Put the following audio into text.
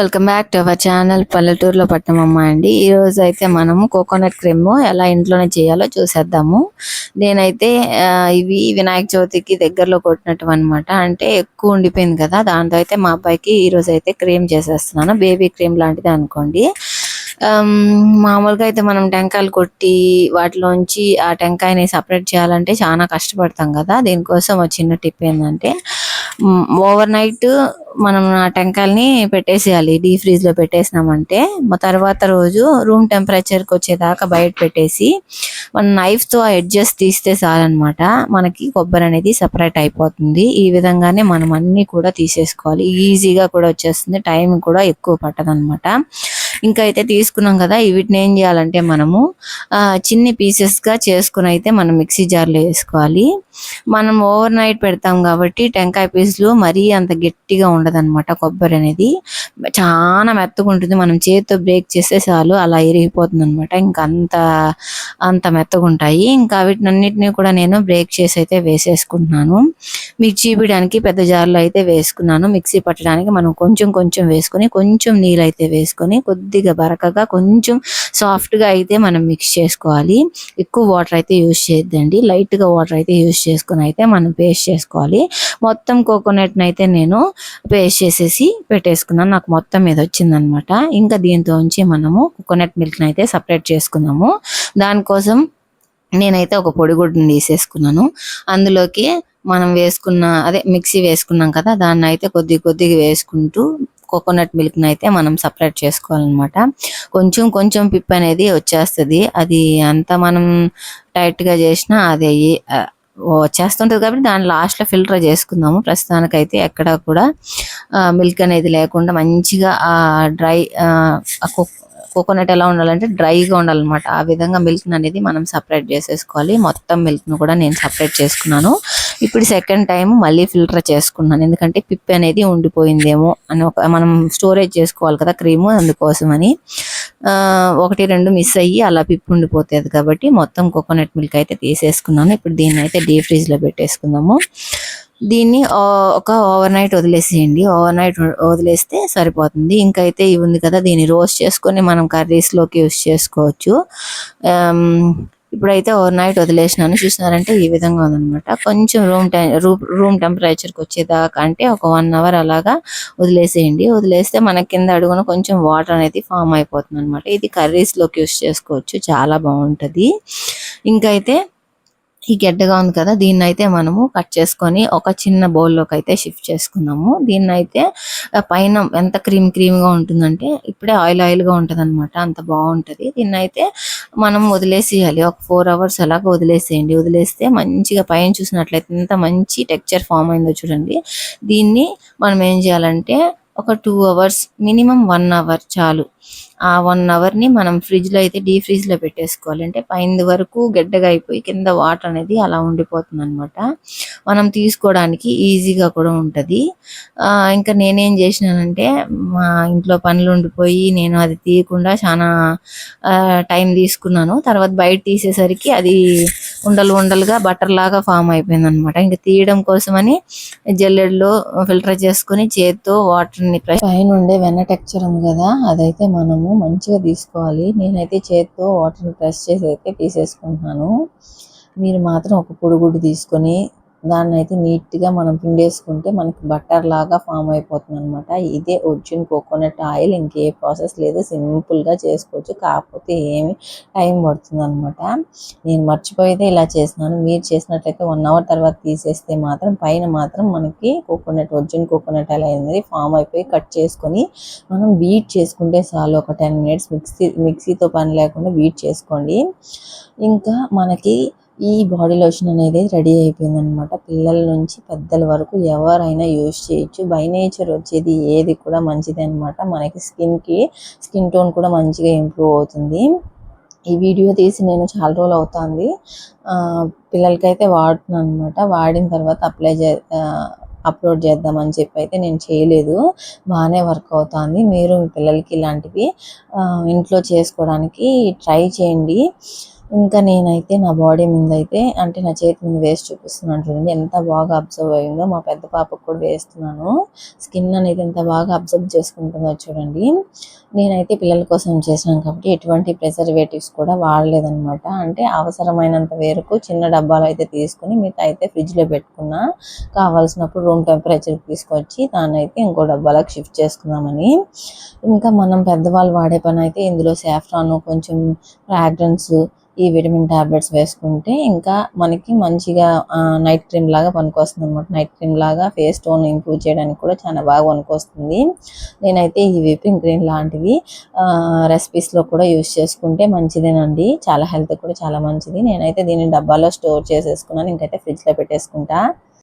Welcome back to our channel పల్లెటూరులో పట్టమమ్మ అండి. ఈ రోజు అయితే మనము కోకోనట్ క్రీమ్ ఎలా ఇంట్లోనే చేయాలో చూసేద్దాము. నేనైతే ఇవి వినాయక చవితికి దగ్గరలో కొట్టినట్టు అనమాట అంటే ఎక్కువ ఉండిపోయింది కదా దాంతో అయితే మా అబ్బాయికి ఈ రోజు అయితే క్రీమ్ చేసేస్తున్నాను. బేబీ క్రీమ్ లాంటిది అనుకోండి. మామూలుగా అయితే మనం టెంకాయలు కొట్టి వాటిలోంచి ఆ టెంకాయని సపరేట్ చేయాలంటే చాలా కష్టపడతాం కదా. దీనికోసం ఒక చిన్న టిప్ ఏంటంటే ఓవర్ నైట్ మనం ఆ టెంకాయల్ని పెట్టేసేయాలి డీ ఫ్రీజ్లో పెట్టేసినామంటే తర్వాత రోజు రూమ్ టెంపరేచర్కి వచ్చేదాకా బయట పెట్టేసి మన నైఫ్తో ఎడ్జెస్ తీస్తే చాలన్నమాట మనకి కొబ్బరి అనేది సపరేట్ అయిపోతుంది. ఈ విధంగానే మనం అన్ని కూడా తీసేసుకోవాలి. ఈజీగా కూడా వచ్చేస్తుంది. టైం కూడా ఎక్కువ పట్టదనమాట ఇంకా అయితే తీసుకున్నాం కదా వీటిని ఏం చేయాలంటే మనము ఆ, చిన్ని పీసెస్గా చేసుకుని అయితే మనం మిక్సీ జార్లో వేసుకోవాలి. మనం ఓవర్ నైట్ పెడతాం కాబట్టి టెంకాయ పీసులు మరీ అంత గట్టిగా ఉండదన్నమాట కొబ్బరి అనేది. చాలా మెత్తగా ఉంటుంది మనం చేతితో బ్రేక్ చేస్తే చాలు అలా ఇరిగిపోతుంది అనమాట ఇంకా అంత అంత మెత్తగా ఉంటాయి. ఇంకా వీటినన్నిటినీ కూడా నేను బ్రేక్ చేసి అయితే వేసేసుకుంటున్నాను. మిర్చి చీపడానికి పెద్ద జార్లో అయితే వేసుకున్నాను. మిక్సీ పట్టడానికి మనం కొంచెం కొంచెం వేసుకొని కొంచెం నీళ్ళు అయితే వేసుకొని కొద్దిగా బరకగా కొంచెం సాఫ్ట్గా అయితే మనం మిక్స్ చేసుకోవాలి. ఎక్కువ వాటర్ అయితే యూజ్ చేయొద్దండి. లైట్గా వాటర్ అయితే యూజ్ చేసుకుని అయితే మనం పేస్ట్ చేసుకోవాలి. మొత్తం కోకోనట్ని అయితే నేను పేస్ట్ చేసేసి పెట్టేసుకున్నాను. నాకు మొత్తం మీద వచ్చిందనమాట ఇంకా దీంతో ఉంచి మనము కోకోనట్ మిల్క్ని అయితే సపరేట్ చేసుకున్నాము. దానికోసం నేనైతే ఒక పొడిగుడ్డుని తీసేసుకున్నాను. అందులోకి మనం వేసుకున్న అదే మిక్సీ వేసుకున్నాం కదా దాన్ని అయితే కొద్ది కొద్దిగా వేసుకుంటూ కోకోనట్ మిల్క్ అయితే మనం సపరేట్ చేసుకోవాలన్నమాట. కొంచెం కొంచెం పిప్ అనేది వచ్చేస్తుంది. అది అంత మనం టైట్గా చేసినా అది అయ్యి కాబట్టి దాని లాస్ట్లో ఫిల్టర్ చేసుకుందాము. ప్రస్తుతానికైతే ఎక్కడ కూడా మిల్క్ అనేది లేకుండా మంచిగా డ్రై కోకోనట్ ఎలా ఉండాలంటే డ్రైగా ఉండాలన్నమాట. ఆ విధంగా మిల్క్ అనేది మనం సపరేట్ చేసేసుకోవాలి. మొత్తం మిల్క్ను కూడా నేను సపరేట్ చేసుకున్నాను. ఇప్పుడు సెకండ్ టైం మళ్ళీ ఫిల్టర్ చేసుకున్నాను ఎందుకంటే పిప్ అనేది ఉండిపోయిందేమో అని ఒక మనం స్టోరేజ్ చేసుకోవాలి కదా క్రీము అందుకోసమని. అని ఒకటి రెండు మిస్ అయ్యి అలా పిప్ ఉండిపోతుంది కాబట్టి మొత్తం కోకోనట్ మిల్క్ అయితే తీసేసుకున్నాను. ఇప్పుడు దీన్ని అయితే డీప్ ఫ్రిడ్జ్లో పెట్టేసుకుందాము. దీన్ని ఒక ఓవర్ నైట్ వదిలేసేయండి. ఓవర్ నైట్ వదిలేస్తే సరిపోతుంది. ఇంకైతే అయితే ఇవి ఉంది కదా దీన్ని రోస్ట్ చేసుకొని మనం కర్రీస్లోకి యూస్ చేసుకోవచ్చు. ఇప్పుడైతే ఓవర్ నైట్ వదిలేసినాను. చూసినారంటే ఈ విధంగా ఉందన్నమాట. కొంచెం రూమ్ రూమ్ టెంపరేచర్కి వచ్చేదాకా అంటే ఒక వన్ అవర్ అలాగా వదిలేసేయండి. వదిలేస్తే మన కింద అడుగున కొంచెం వాటర్ అనేది ఫామ్ అయిపోతుంది అనమాట ఇది కర్రీస్లోకి యూస్ చేసుకోవచ్చు. చాలా బాగుంటది. ఇంకా అయితే ఈ గడ్డగా ఉంది కదా దీన్ని అయితే మనము కట్ చేసుకొని ఒక చిన్న బౌల్లోకి అయితే షిఫ్ట్ చేసుకున్నాము. దీన్ని అయితే పైన ఎంత క్రీమ్ క్రీమ్గా ఉంటుందంటే ఇప్పుడే ఆయిల్ ఆయిల్గా అనమాట అంత బాగుంటది. దీన్ని అయితే మనం వదిలేసేయాలి ఒక ఫోర్ అవర్స్ అలాగ వదిలేసేయండి. వదిలేస్తే మంచిగా పైన చూసినట్లయితే ఎంత మంచి టెక్చర్ ఫామ్ అయిందో చూడండి. దీన్ని మనం ఏం చేయాలంటే ఒక two hours minimum one hour చాలు. ఆ వన్ అవర్ని మనం ఫ్రిడ్జ్లో అయితే డీ ఫ్రిడ్జ్లో లో పెట్టేసుకోవాలి. అంటే పైన వరకు గడ్డగా అయిపోయి కింద వాటర్ అనేది అలా ఉండిపోతుంది అనమాట మనం తీసుకోవడానికి ఈజీగా కూడా ఉంటుంది. ఇంకా నేనేం చేసినానంటే మా ఇంట్లో పనులు ఉండిపోయి నేను అది తీయకుండా చాలా టైం తీసుకున్నాను. తర్వాత బయట తీసేసరికి అది ఉండలు ఉండలుగా బటర్ లాగా ఫామ్ అయిపోయింది అనమాట ఇంకా తీయడం కోసమని జల్లెడలో ఫిల్టర్ చేసుకుని చేత్తో వాటర్ని ప్రెస్ పైన ఉండే వెన్న టెక్చర్ ఉంది కదా అదైతే మనము మంచిగా తీసుకోవాలి. నేనైతే చేత్తో వాటర్ని ప్రెస్ చేసి అయితే తీసేసుకుంటున్నాను. మీరు మాత్రం ఒక పొడిగుడ్డు తీసుకొని దాన్ని అయితే నీట్గా మనం పిండేసుకుంటే మనకి బట్టర్ లాగా ఫామ్ అయిపోతుంది అనమాట ఇదే ఒరిజిన్ కోకోనట్ ఆయిల్. ఇంకే ప్రాసెస్ లేదు. సింపుల్గా చేసుకోవచ్చు. కాకపోతే ఏమి టైం పడుతుంది అనమాట నేను మర్చిపోయితే ఇలా చేసినాను మీరు చేసినట్లయితే వన్ అవర్ తర్వాత తీసేస్తే మాత్రం పైన మాత్రం మనకి కోకోనట్ ఒరిజిన్ కోకోనట్ ఆయిల్ అనేది ఫామ్ అయిపోయి కట్ చేసుకొని మనం బీట్ చేసుకుంటే చాలు. ఒక టెన్ మినిట్స్ మిక్సీ మిక్సీతో పని లేకుండా బీట్ చేసుకోండి. ఇంకా మనకి ఈ బాడీ లోషన్ అనేది రెడీ అయిపోయింది అనమాట పిల్లల నుంచి పెద్దల వరకు ఎవరైనా యూజ్ చేయొచ్చు. బై నేచర్ వచ్చేది ఏది కూడా మంచిది అనమాట మనకి స్కిన్కి స్కిన్ టోన్ కూడా మంచిగా ఇంప్రూవ్ అవుతుంది. ఈ వీడియో తీసి నేను చాలా రోజులు అవుతుంది. పిల్లలకైతే వాడుతున్నాను అనమాట వాడిన తర్వాత అప్లై చే అప్లోడ్ చేద్దామని చెప్పి అయితే నేను చేయలేదు. బాగానే వర్క్ అవుతుంది. మీరు మీ పిల్లలకి ఇలాంటివి ఇంట్లో చేసుకోవడానికి ట్రై చేయండి. ఇంకా నేనైతే నా బాడీ మీద అయితే అంటే నా చేతి మీద వేసి చూపిస్తున్నాను చూడండి. ఎంత బాగా అబ్జర్వ్ అయిందో మా పెద్ద పాపకు కూడా వేస్తున్నాను. స్కిన్ అనేది ఎంత బాగా అబ్జర్వ్ చేసుకుంటుందో చూడండి. నేనైతే పిల్లల కోసం చేశాను కాబట్టి ఎటువంటి ప్రిజర్వేటివ్స్ కూడా వాడలేదనమాట అంటే అవసరమైనంత వరకు చిన్న డబ్బాలు అయితే తీసుకుని మిగతా అయితే ఫ్రిడ్జ్లో పెట్టుకున్నా కావాల్సినప్పుడు రూమ్ టెంపరేచర్ తీసుకొచ్చి దాన్ని అయితే ఇంకో డబ్బాలకు షిఫ్ట్ చేసుకుందామని. ఇంకా మనం పెద్దవాళ్ళు వాడే పని అయితే ఇందులో సాఫ్రాన్ కొంచెం ఫ్రాగ్రెన్స్ ఈ విటమిన్ టాబ్లెట్స్ వేసుకుంటే ఇంకా మనకి మంచిగా నైట్ క్రీమ్ లాగా పనికొస్తుంది అనమాట నైట్ క్రీమ్ లాగా ఫేస్ టోన్ ఇంప్రూవ్ చేయడానికి కూడా చాలా బాగా పనికొస్తుంది. నేనైతే ఈ విపింగ్ క్రీమ్ లాంటివి రెసిపీస్లో కూడా యూస్ చేసుకుంటే మంచిదేనండి. చాలా హెల్త్ కూడా చాలా మంచిది. నేనైతే దీన్ని డబ్బాలో స్టోర్ చేసేసుకున్నాను. ఇంకైతే ఫ్రిడ్జ్లో పెట్టేసుకుంటా.